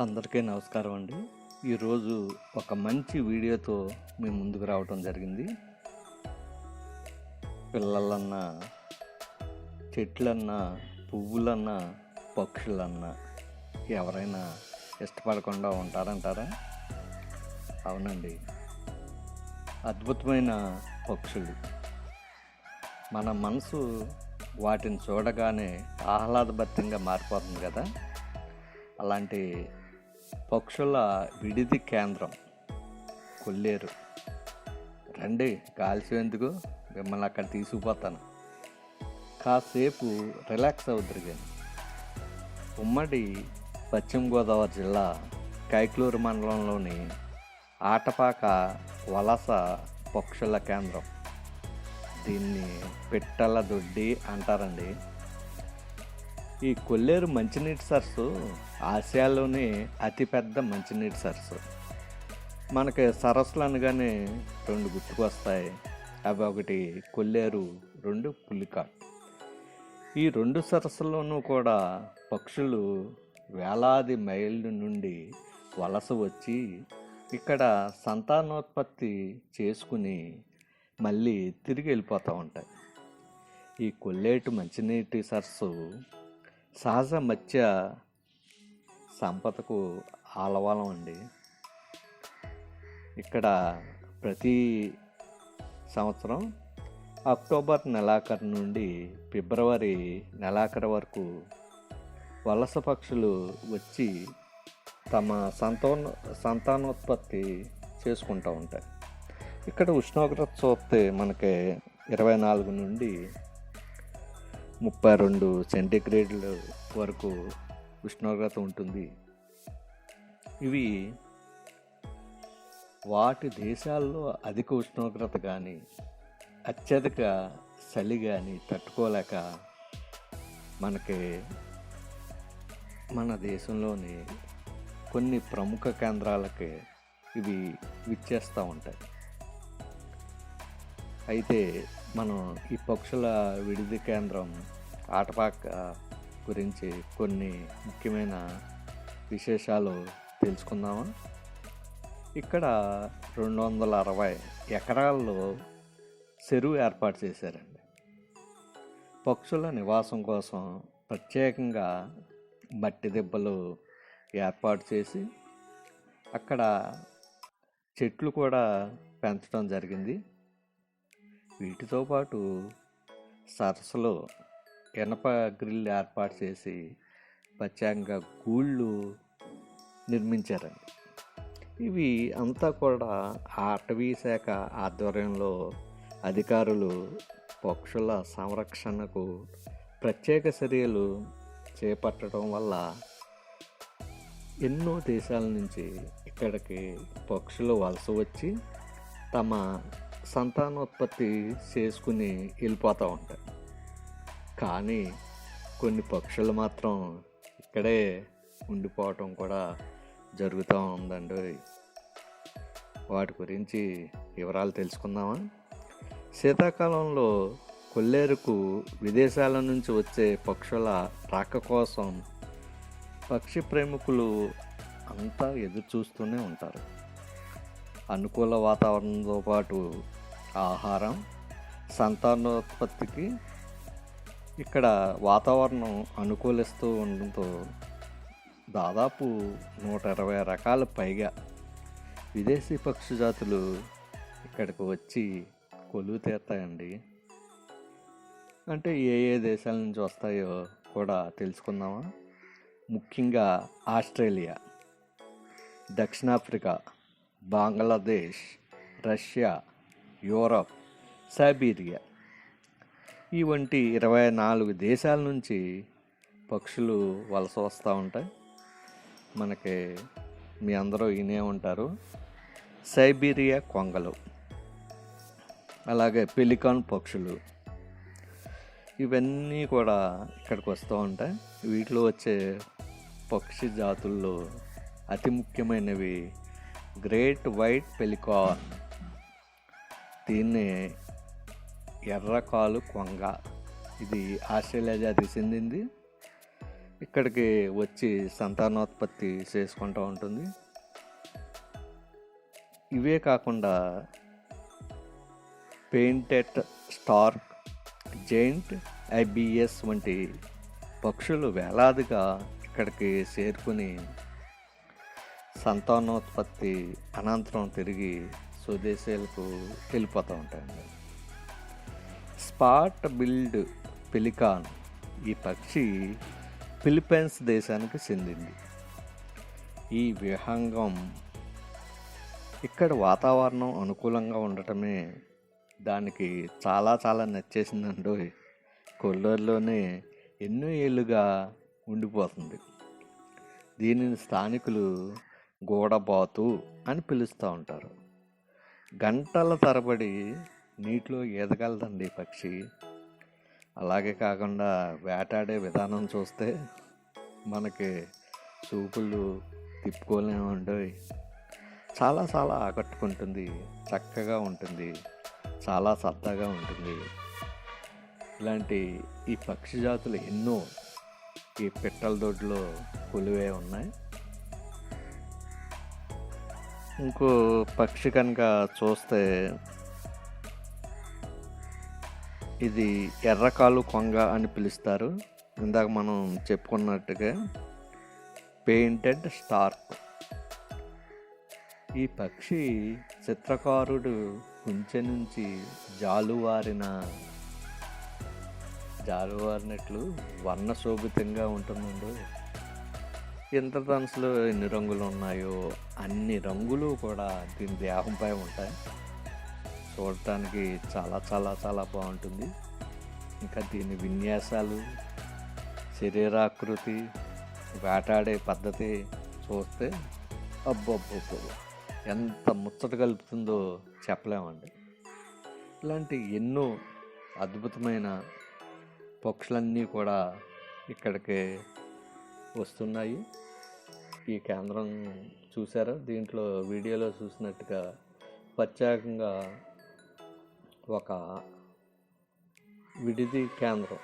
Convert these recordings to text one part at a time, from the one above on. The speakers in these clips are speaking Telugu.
అందరికీ నమస్కారం అండి. ఈరోజు ఒక మంచి వీడియోతో మీ ముందుకు రావటం జరిగింది. పిల్లలన్నా చెట్లన్నా పువ్వులన్నా పక్షులన్నా ఎవరైనా ఇష్టపడకుండా ఉంటారంటారా? అవునండి. అద్భుతమైన పక్షులు. మన మనసు వాటిని చూడగానే ఆహ్లాదభరితంగా మారిపోతుంది కదా? అలాంటి పక్షుల విడిది కేంద్రం కొల్లేరు. రండి కాల్చేందుకు మిమ్మల్ని అక్కడ తీసుకుపోతాను. కాసేపు రిలాక్స్ అవుతుంది కానీ ఉమ్మడి పశ్చిమ గోదావరి జిల్లా కైక్లూరు మండలంలోని ఆటపాక వలస పక్షుల కేంద్రం. దీన్ని పిట్టల దొడ్డి అంటారండి. ఈ కొల్లేరు మంచినీటి సరస్సు ఆసియాలోనే అతిపెద్ద మంచినీటి సరస్సు. మనకి సరస్సులు అనగానే రెండు గుర్తుకొస్తాయి. అవి ఒకటి కొల్లేరు రెండు పులికాట్ ఈ రెండు సరస్సుల్లోనూ కూడా పక్షులు వేలాది మైళ్ళ నుండి వలస వచ్చి ఇక్కడ సంతానోత్పత్తి చేసుకుని మళ్ళీ తిరిగి వెళ్ళిపోతూ ఉంటాయి. ఈ కొల్లేటి మంచినీటి సరస్సు సహజ మత్స్య సంపదకు ఆలవాలం అండి. ఇక్కడ ప్రతి సంవత్సరం అక్టోబర్ నెలాఖరు నుండి ఫిబ్రవరి నెలాఖరు వరకు వలస పక్షులు వచ్చి తమ సంతాన సంతానోత్పత్తి చేసుకుంటూ ఉంటాయి. ఇక్కడ ఉష్ణోగ్రత చూస్తే మనకి ఇరవై నాలుగు నుండి ముప్పై రెండు సెంటీగ్రేడ్ల వరకు ఉష్ణోగ్రత ఉంటుంది. ఇవి వాటి దేశాల్లో అధిక ఉష్ణోగ్రత కానీ అత్యధిక చలి కానీ తట్టుకోలేక మనకి మన దేశంలోని కొన్ని ప్రముఖ కేంద్రాలకి ఇవి విచ్చేస్తూ ఉంటాయి. అయితే మనం ఈ పక్షుల విడిది కేంద్రం ఆటపాక గురించి కొన్ని ముఖ్యమైన విశేషాలు తెలుసుకుందామా? ఇక్కడ రెండు వందల అరవై ఎకరాల్లో చెరువు ఏర్పాటు చేశారండి. పక్షుల నివాసం కోసం ప్రత్యేకంగా మట్టి దెబ్బలు ఏర్పాటు చేసి అక్కడ చెట్లు కూడా పెంచడం జరిగింది. వీటితో పాటు సరస్సులో ఇనప గ్రిల్ ఏర్పాటు చేసి ప్రత్యేకంగా గూళ్ళు నిర్మించారండి. ఇవి అంతా కూడా అటవీ శాఖ ఆధ్వర్యంలో అధికారులు పక్షుల సంరక్షణకు ప్రత్యేక చర్యలు చేపట్టడం వల్ల ఎన్నో దేశాల నుంచి ఇక్కడికి పక్షులు వలస వచ్చి తమ సంతానోత్పత్తి చేసుకుని వెళ్ళిపోతూ ఉంటాయి కానీ కొన్ని పక్షులు మాత్రం ఇక్కడే ఉండిపోవటం కూడా జరుగుతూ ఉందండి. వాటి గురించి వివరాలు తెలుసుకుందామా? శీతాకాలంలో కొల్లేరుకు విదేశాల నుంచి వచ్చే పక్షుల రాక కోసం పక్షి ప్రేమికులు అంతా ఎదురు చూస్తూనే ఉంటారు. అనుకూల వాతావరణంతో పాటు ఆహారం సంతానోత్పత్తికి ఇక్కడ వాతావరణం అనుకూలిస్తూ ఉండడంతో దాదాపు నూట ఇరవై రకాల పైగా విదేశీ పక్షి జాతులు ఇక్కడికి వచ్చి కొలువు తీరుతాయండి. అంటే ఏ ఏ దేశాల నుంచి వస్తాయో కూడా తెలుసుకుందామా? ముఖ్యంగా ఆస్ట్రేలియా దక్షిణాఫ్రికా బంగ్లాదేశ్ రష్యా యూరప్ సైబీరియా ఈ వంటి ఇరవై నాలుగు దేశాల నుంచి పక్షులు వలస వస్తూ ఉంటాయి. మనకి మీ అందరూ వినే ఉంటారు. సైబీరియా కొంగలు అలాగే పెలికాన్ పక్షులు ఇవన్నీ కూడా ఇక్కడికి వస్తూ ఉంటాయి. వీటిలో వచ్చే పక్షి జాతుల్లో అతి ముఖ్యమైనవి గ్రేట్ వైట్ పెలికాన్ దీన్ని ఎర్రకాలు కొంగ. ఇది ఆస్ట్రేలియా జాతికి చెందింది. ఇక్కడికి వచ్చి సంతానోత్పత్తి చేసుకుంటూ ఉంటుంది. ఇవే కాకుండా పెయింటెడ్ స్టార్క్ జైంట్ ఐబిఎస్ వంటి పక్షులు వేలాదిగా ఇక్కడికి చేరుకుని సంతానోత్పత్తి అనంతరం తిరిగి స్వదేశాలకు వెళ్ళిపోతూ ఉంటాయండి. స్పాట్ బిల్డ్ పెలికాన్ ఈ పక్షి ఫిలిప్పైన్స్ దేశానికి చెందింది. ఈ విహంగం ఇక్కడ వాతావరణం అనుకూలంగా ఉండటమే దానికి చాలా చాలా నచ్చేసిందండి. కొల్లూరులోనే ఎన్నో ఏళ్ళుగా ఉండిపోతుంది. దీనిని స్థానికులు గోడబాతు అని పిలుస్తూ ఉంటారు. గంటల తరబడి నీటిలో ఈదగలదండి పక్షి. అలాగే కాకుండా వేటాడే విధానం చూస్తే మనకి చూపులు తిప్పుకోలేమండి చాలా చాలా ఆకట్టుకుంటుంది చక్కగా ఉంటుంది చాలా సరదాగా ఉంటుంది. ఇలాంటి ఈ పక్షి జాతులు ఎన్నో ఈ పిట్టల దొడ్లో కొలువే ఉన్నాయి. ఇంకో పక్షి కనుక చూస్తే ఇది ఎర్రకాలు కొంగ అని పిలుస్తారు. ఇందాక మనం చెప్పుకున్నట్టుగా పెయింటెడ్ స్టార్క్. ఈ పక్షి చిత్రకారుడు కుంచె నుంచి జాలువారిన జాలువారినట్లు వర్ణశోభితంగా ఉంటుందండి. ఇంద్రధనుసులో ఎన్ని రంగులు ఉన్నాయో అన్ని రంగులు కూడా దీని దేహంపై ఉంటాయి. చూడటానికి చాలా చాలా చాలా బాగుంటుంది. ఇంకా దీని విన్యాసాలు శరీరాకృతి వేటాడే పద్ధతి చూస్తే అబ్బబ్బబ్బో ఎంత ముచ్చట కలుపుతుందో చెప్పలేమండి. ఇలాంటి ఎన్నో అద్భుతమైన పక్షులన్నీ కూడా ఇక్కడికి వస్తున్నాయి. ఈ కేంద్రం చూసారా దీంట్లో వీడియోలో చూసినట్టుగా ప్రత్యేకంగా ఒక విడిది కేంద్రం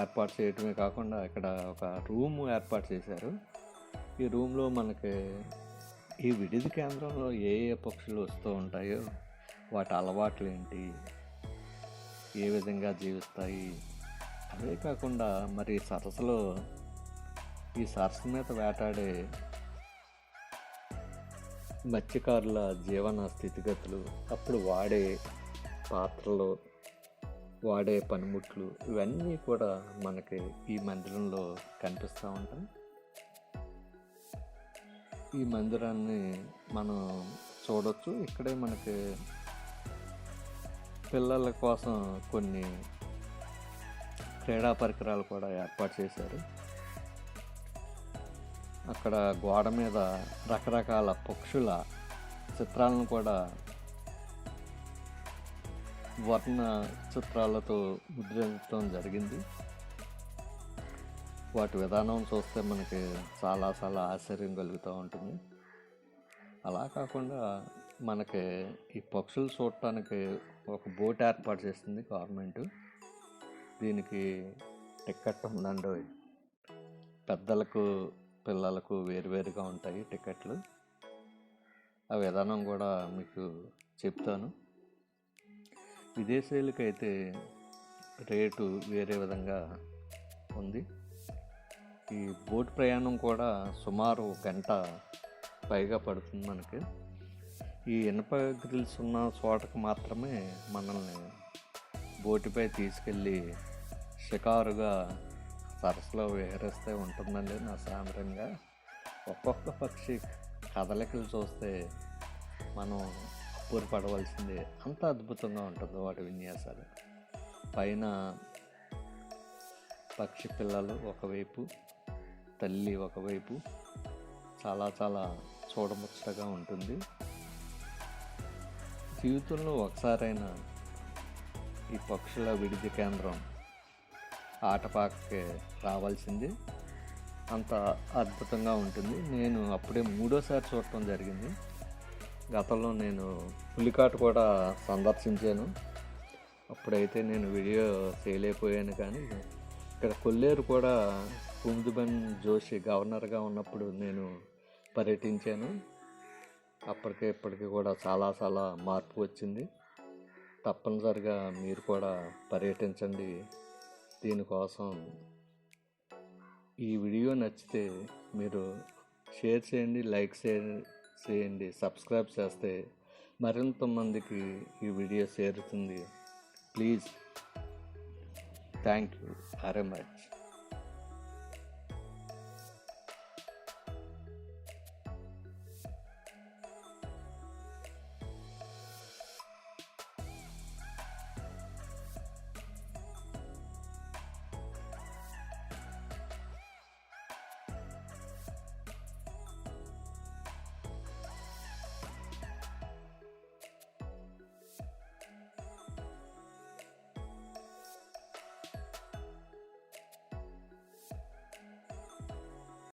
ఏర్పాటు చేయటమే కాకుండా ఇక్కడ ఒక రూమ్ ఏర్పాటు చేశారు. ఈ రూమ్లో మనకి ఈ విడిది కేంద్రంలో ఏ ఏ పక్షులు వస్తూ ఉంటాయో వాటి అలవాట్లు ఏంటి ఏ విధంగా జీవిస్తాయి అవే కాకుండా మరి సరస్సులో ఈ సరస్సు మీద వేటాడే మత్స్యకారుల జీవన స్థితిగతులు అప్పుడు వాడే పాత్రలు వాడే పనిముట్లు ఇవన్నీ కూడా మనకి ఈ మందిరంలో కనిపిస్తూ ఉంటాం ఈ మందిరాన్ని మనం చూడొచ్చు. ఇక్కడే మనకి పిల్లల కోసం కొన్ని క్రీడా పరికరాలు కూడా ఏర్పాటు చేశారు. అక్కడ గోడ మీద రకరకాల పక్షుల చిత్రాలను కూడా వర్ణ చిత్రాలతో ముద్రించడం జరిగింది. వాటి విధానం చూస్తే మనకి చాలా చాలా ఆశ్చర్యం కలుగుతూ ఉంటుంది. అలా కాకుండా మనకి ఈ పక్షులు చూడటానికి ఒక బోట్ ఏర్పాటు చేసింది గవర్నమెంట్. దీనికి టిక్కెట్ ఉందండి. పెద్దలకు పిల్లలకు వేరువేరుగా ఉంటాయి టికెట్లు. ఆ విధానం కూడా మీకు చెప్తాను. విదేశీయులకైతే రేటు వేరే విధంగా ఉంది. ఈ బోట్ ప్రయాణం కూడా సుమారు గంట పైగా పడుతుంది మనకి. ఈ ఇనప గ్రిల్స్ ఉన్న చోటకు మాత్రమే మనల్ని బోటుపై తీసుకెళ్ళి షికారుగా సరస్సులో విహరిస్తే ఉంటుందండి నా సాంద్రంగా. ఒక్కొక్క పక్షి కదలికలు చూస్తే మనం అప్పూరి అంత అద్భుతంగా ఉంటుంది వాటి విన్యాసాలు. పైన పక్షి పిల్లలు ఒకవైపు తల్లి ఒకవైపు చాలా చాలా చూడముచ్చటగా ఉంటుంది. జీవితంలో ఒకసారైనా ఈ పక్షుల విడిది కేంద్రం ఆటపాకకి రావాల్సింది. అంత అద్భుతంగా ఉంటుంది. నేను అప్పుడే మూడోసారి చూడటం జరిగింది. గతంలో నేను పులికాట్ కూడా సందర్శించాను. అప్పుడైతే నేను వీడియో చేయలేకపోయాను కానీ ఇక్కడ కొల్లేరు కూడా కుందుబన్ జోషి గవర్నర్గా ఉన్నప్పుడు నేను పర్యటించాను. అప్పటికే ఇప్పటికి కూడా చాలా చాలా మార్పు వచ్చింది. తప్పనిసరిగా మీరు కూడా పర్యటించండి. దీనికోసం ఈ వీడియో నచ్చితే మీరు షేర్ చేయండి లైక్ చేయండి సబ్స్క్రైబ్ చేస్తే మరింత మందికి ఈ వీడియో చేరుతుంది. Please. Thank you very much.